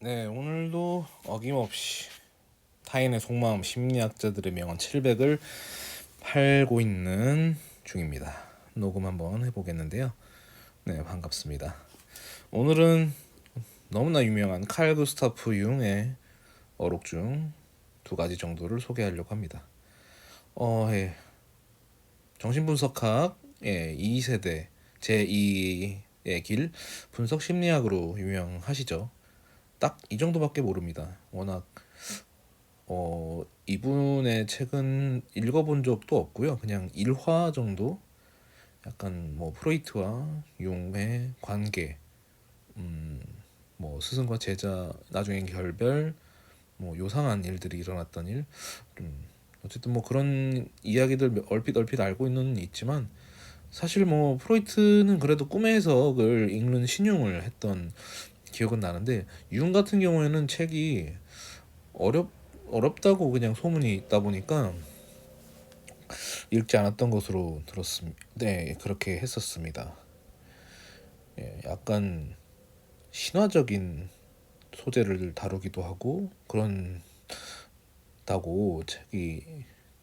네, 오늘도 어김없이 타인의 속마음 심리학자들의 명언 700을 팔고 있는 중입니다. 녹음 한번 해보겠는데요. 네, 반갑습니다. 오늘은 너무나 유명한 칼 구스타프 융의 어록 중 두 가지 정도를 소개하려고 합니다. 어, 예. 정신분석학 예, 2세대 제2의 길 분석 심리학으로 유명하시죠. 딱 이 정도밖에 모릅니다. 워낙 어 이분의 책은 읽어본 적도 없고요. 그냥 일화 정도 약간 뭐 프로이트와 융의 관계 음 뭐 스승과 제자 나중엔 결별 뭐 요상한 일들이 일어났던 일 음, 어쨌든 뭐 그런 이야기들 얼핏 얼핏 알고 있는 있지만 사실 뭐 프로이트는 그래도 꿈의 해석을 읽는 신용을 했던 기억은 나는데 융 같은 경우에는 책이 어렵 어렵다고 그냥 소문이 있다 보니까 읽지 않았던 것으로 들었습니다. 네, 그렇게 했었습니다. 예, 약간 신화적인 소재를 다루기도 하고 그런다고 책이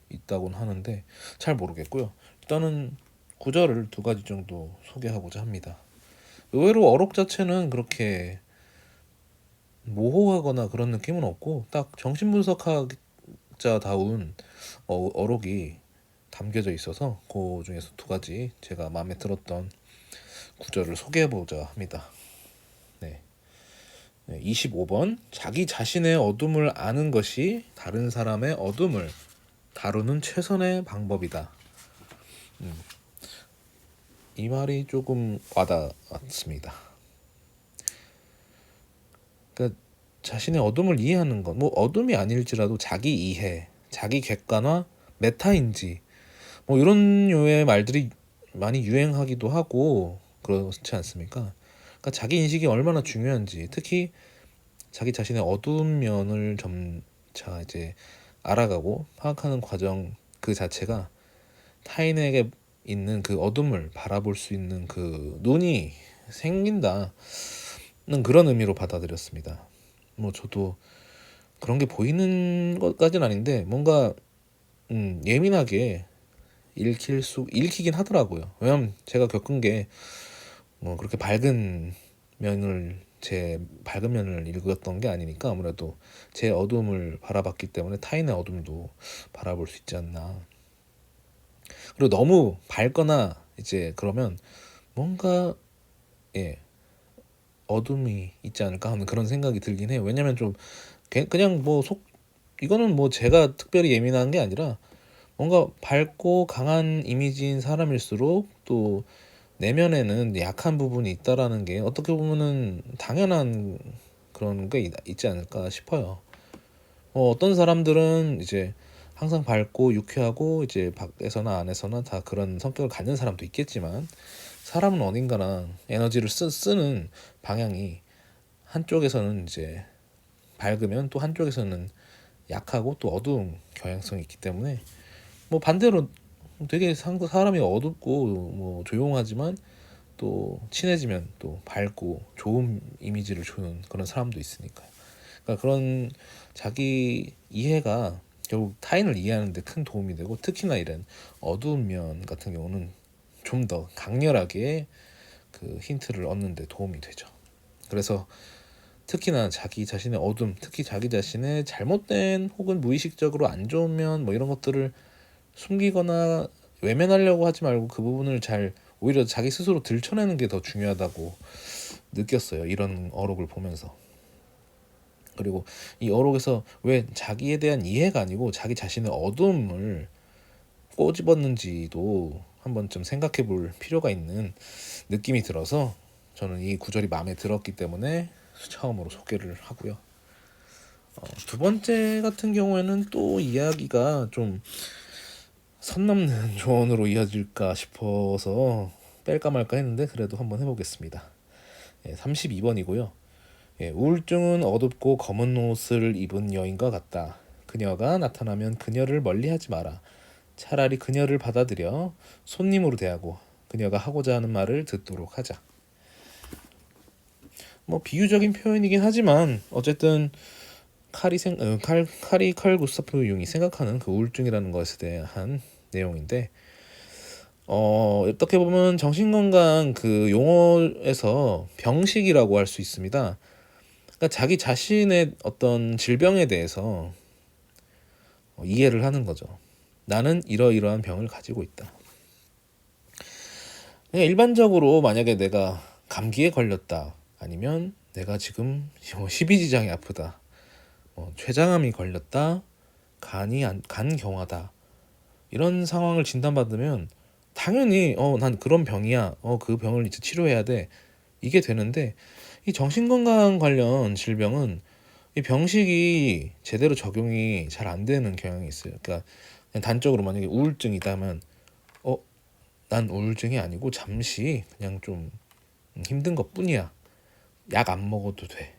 있다고는 하는데 잘 모르겠고요. 일단은 구절을 두 가지 정도 소개하고자 합니다. 의외로 어록 자체는 그렇게 모호하거나 그런 느낌은 없고 딱 정신분석학자다운 어, 어록이 담겨져 있어서 그 중에서 두 가지 제가 마음에 들었던 구절을 소개해보자 합니다. 네. 네, 25번 자기 자신의 어둠을 아는 것이 다른 사람의 어둠을 다루는 최선의 방법이다. 음, 이 말이 조금 와닿았습니다. 그러니까 자신의 어둠을 이해하는 것, 뭐 어둠이 아닐지라도 자기 이해, 자기 객관화, 메타인지. 뭐 이런 류의 말들이 많이 유행하기도 하고 그렇지 않습니까? 그러니까 자기 인식이 얼마나 중요한지, 특히 자기 자신의 어두운 면을 점차 이제 알아가고 파악하는 과정 그 자체가 타인에게 있는 그 어둠을 바라볼 수 있는 그 눈이 생긴다 는 그런 의미로 받아들였습니다. 뭐 저도 그런 게 보이는 것까지는 아닌데 뭔가 음, 예민하게 읽힐 수 읽히긴 하더라고요. 왜냐면 제가 겪은 게 뭐 그렇게 밝은 면을 제 밝은 면을 읽었던 게 아니니까 아무래도 제 어둠을 바라봤기 때문에 타인의 어둠도 바라볼 수 있지 않나. 그리고 너무 밝거나 이제 그러면 뭔가 예 어둠이 있지 않을까 하는 그런 생각이 들긴 해요. 왜냐면 좀 그냥 뭐 속 이거는 뭐 제가 특별히 예민한 게 아니라 뭔가 밝고 강한 이미지인 사람일수록 또 내면에는 약한 부분이 있다라는 게 어떻게 보면은 당연한 그런 게 있, 있지 않을까 싶어요. 어, 어떤 사람들은 이제 항상 밝고 유쾌하고 이제 밖에서나 안에서나 다 그런 성격을 갖는 사람도 있겠지만 사람은 어딘가나 에너지를 쓰, 쓰는 방향이 한쪽에서는 이제 밝으면 또 한쪽에서는 약하고 또 어두운 경향성이 있기 때문에 뭐 반대로 되게 사람이 어둡고 뭐 조용하지만 또 친해지면 또 밝고 좋은 이미지를 주는 그런 사람도 있으니까요. 그러니까 그런 자기 이해가 결국 타인을 이해하는 데 큰 도움이 되고 특히나 이런 어두운 면 같은 경우는 좀 더 강렬하게 그 힌트를 얻는데 도움이 되죠. 그래서 특히나 자기 자신의 어둠, 특히 자기 자신의 잘못된 혹은 무의식적으로 안 좋은 면뭐 이런 것들을 숨기거나 외면하려고 하지 말고 그 부분을 잘 오히려 자기 스스로 들춰내는 게 더 중요하다고 느꼈어요. 이런 어록을 보면서. 그리고 이 어록에서 왜 자기에 대한 이해가 아니고 자기 자신의 어둠을 꼬집었는지도 한번 좀 생각해 볼 필요가 있는 느낌이 들어서 저는 이 구절이 마음에 들었기 때문에 처음으로 소개를 하고요. 어, 두 번째 같은 경우에는 또 이야기가 좀 선 넘는 조언으로 이어질까 싶어서 뺄까 말까 했는데 그래도 한번 해보겠습니다. 예, 32번이고요. 예, 우울증은 어둡고 검은 옷을 입은 여인과 같다. 그녀가 나타나면 그녀를 멀리하지 마라. 차라리 그녀를 받아들여 손님으로 대하고 그녀가 하고자 하는 말을 듣도록 하자. 뭐 비유적인 표현이긴 하지만 어쨌든 칼이 생 어, 칼 칼이 칼 구스타프 융이 생각하는 그 우울증이라는 것에 대한 내용인데 어 어떻게 보면 정신건강 그 용어에서 병식이라고 할 수 있습니다. 그러니까 자기 자신의 어떤 질병에 대해서 어, 이해를 하는 거죠. 나는 이러이러한 병을 가지고 있다. 그냥 일반적으로 만약에 내가 감기에 걸렸다 아니면 내가 지금 뭐 십이지장이 아프다 뭐 췌장암이 걸렸다 간이 안, 간 경화다 이런 상황을 진단받으면 당연히 어 난 그런 병이야 어 그 병을 이제 치료해야 돼 이게 되는데 이 정신건강 관련 질병은 이 병식이 제대로 적용이 잘 안 되는 경향이 있어요. 그러니까 단적으로 만약에 우울증이다면 어 난 우울증이 아니고 잠시 그냥 좀 힘든 것 뿐이야. 약 안 먹어도 돼.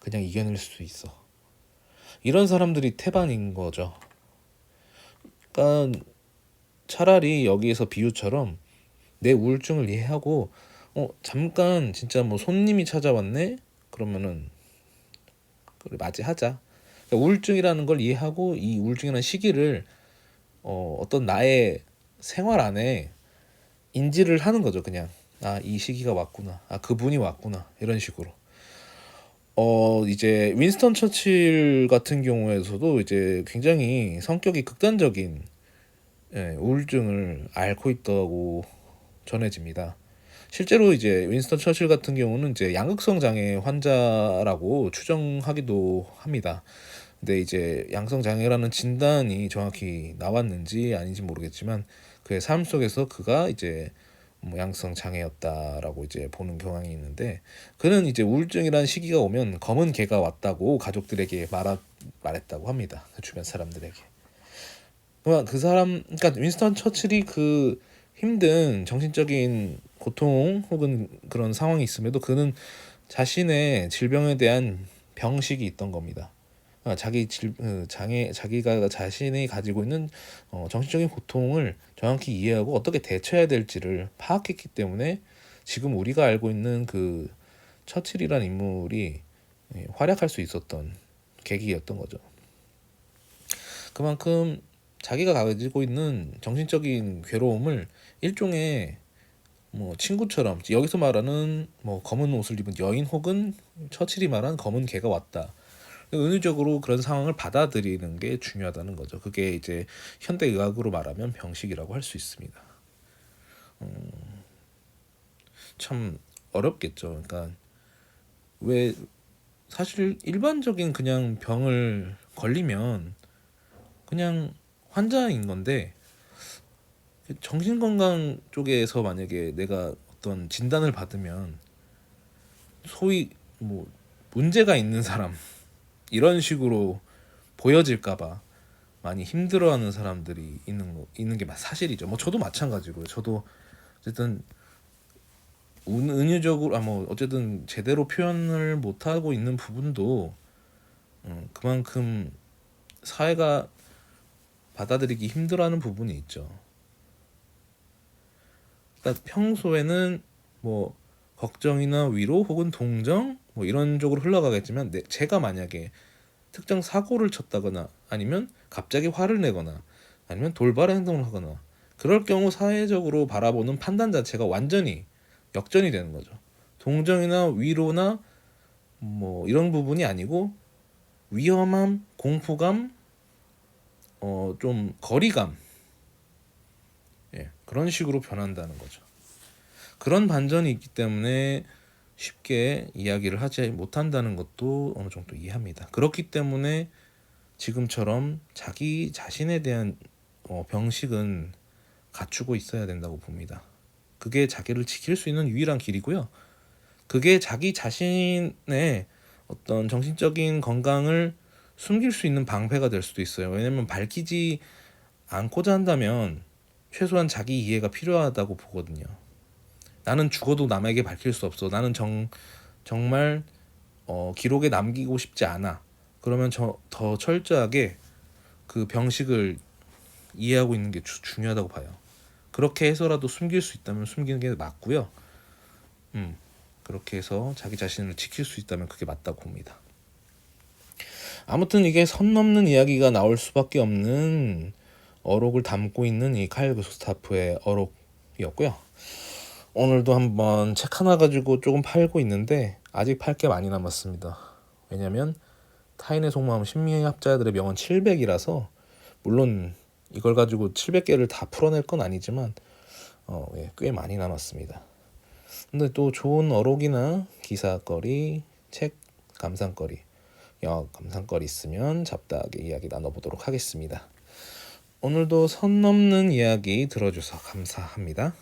그냥 이겨낼 수 있어. 이런 사람들이 태반인 거죠. 그러니까 차라리 여기에서 비유처럼 내 우울증을 이해하고 어 잠깐 진짜 뭐 손님이 찾아왔네 그러면은 그래 맞이하자 그러니까 우울증이라는 걸 이해하고 이 우울증이라는 시기를 어 어떤 나의 생활 안에 인지를 하는 거죠 그냥 아 이 시기가 왔구나 아 그분이 왔구나 이런 식으로 어 이제 윈스턴 처칠 같은 경우에서도 이제 굉장히 성격이 극단적인 예, 우울증을 앓고 있다고 전해집니다. 실제로 이제 윈스턴 처칠 같은 경우는 이제 양극성 장애 환자라고 추정하기도 합니다. 근데 이제 양성 장애라는 진단이 정확히 나왔는지 아닌지 모르겠지만 그의 삶 속에서 그가 이제 뭐 양성 장애였다라고 이제 보는 경향이 있는데 그는 이제 우울증이라는 시기가 오면 검은 개가 왔다고 가족들에게 말하, 말했다고 합니다. 그 주변 사람들에게. 그러니까 그 사람, 그러니까 윈스턴 처칠이 그 힘든 정신적인 고통 혹은 그런 상황이 있음에도 그는 자신의 질병에 대한 병식이 있던 겁니다. 그러니까 자기 질, 그 장애, 자기가 자신이 가지고 있는 어, 정신적인 고통을 정확히 이해하고 어떻게 대처해야 될지를 파악했기 때문에 지금 우리가 알고 있는 그 처칠이라는 인물이 예, 활약할 수 있었던 계기였던 거죠. 그만큼 자기가 가지고 있는 정신적인 괴로움을 일종의 뭐 친구처럼 여기서 말하는 뭐 검은 옷을 입은 여인 혹은 처칠이 말한 검은 개가 왔다. 은유적으로 그런 상황을 받아들이는 게 중요하다는 거죠. 그게 이제 현대 의학으로 말하면 병식이라고 할 수 있습니다. 음, 참 어렵겠죠. 그러니까 왜 사실 일반적인 그냥 병을 걸리면 그냥 환자인 건데 정신건강 쪽에서 만약에 내가 어떤 진단을 받으면 소위 뭐 문제가 있는 사람 이런 식으로 보여질까봐 많이 힘들어하는 사람들이 있는 거 있는 게 사실이죠. 뭐 저도 마찬가지고요. 저도 어쨌든 운- 은유적으로 아 뭐 어쨌든 제대로 표현을 못 하고 있는 부분도 음, 그만큼 사회가 받아들이기 힘들어하는 부분이 있죠. 그러니까 평소에는 뭐 걱정이나 위로 혹은 동정 뭐 이런 쪽으로 흘러가겠지만 내, 제가 만약에 특정 사고를 쳤다거나 아니면 갑자기 화를 내거나 아니면 돌발 행동을 하거나 그럴 경우 사회적으로 바라보는 판단 자체가 완전히 역전이 되는 거죠. 동정이나 위로나 뭐 이런 부분이 아니고 위험함, 공포감, 어 좀 거리감 예, 그런 식으로 변한다는 거죠. 그런 반전이 있기 때문에 쉽게 이야기를 하지 못한다는 것도 어느 정도 이해합니다. 그렇기 때문에 지금처럼 자기 자신에 대한 어, 병식은 갖추고 있어야 된다고 봅니다. 그게 자기를 지킬 수 있는 유일한 길이고요. 그게 자기 자신의 어떤 정신적인 건강을 숨길 수 있는 방패가 될 수도 있어요. 왜냐면 밝히지 않고자 한다면 최소한 자기 이해가 필요하다고 보거든요. 나는 죽어도 남에게 밝힐 수 없어. 나는 정 정말 어, 기록에 남기고 싶지 않아. 그러면 저 더 철저하게 그 병식을 이해하고 있는 게 주, 중요하다고 봐요. 그렇게 해서라도 숨길 수 있다면 숨기는 게 맞고요. 음. 그렇게 해서 자기 자신을 지킬 수 있다면 그게 맞다고 봅니다. 아무튼 이게 선 넘는 이야기가 나올 수밖에 없는 어록을 담고 있는 이 카일 구스타프의 어록이었고요. 오늘도 한번 책 하나 가지고 조금 팔고 있는데 아직 팔 게 많이 남았습니다. 왜냐면 타인의 속마음 심리학자들의 명언 700이라서 물론 이걸 가지고 700개를 다 풀어낼 건 아니지만 어, 예, 꽤 많이 남았습니다. 근데 또 좋은 어록이나 기사거리, 책 감상거리, 영화 감상거리 있으면 잡다하게 이야기 나눠보도록 하겠습니다. 오늘도 선 넘는 이야기 들어줘서 감사합니다.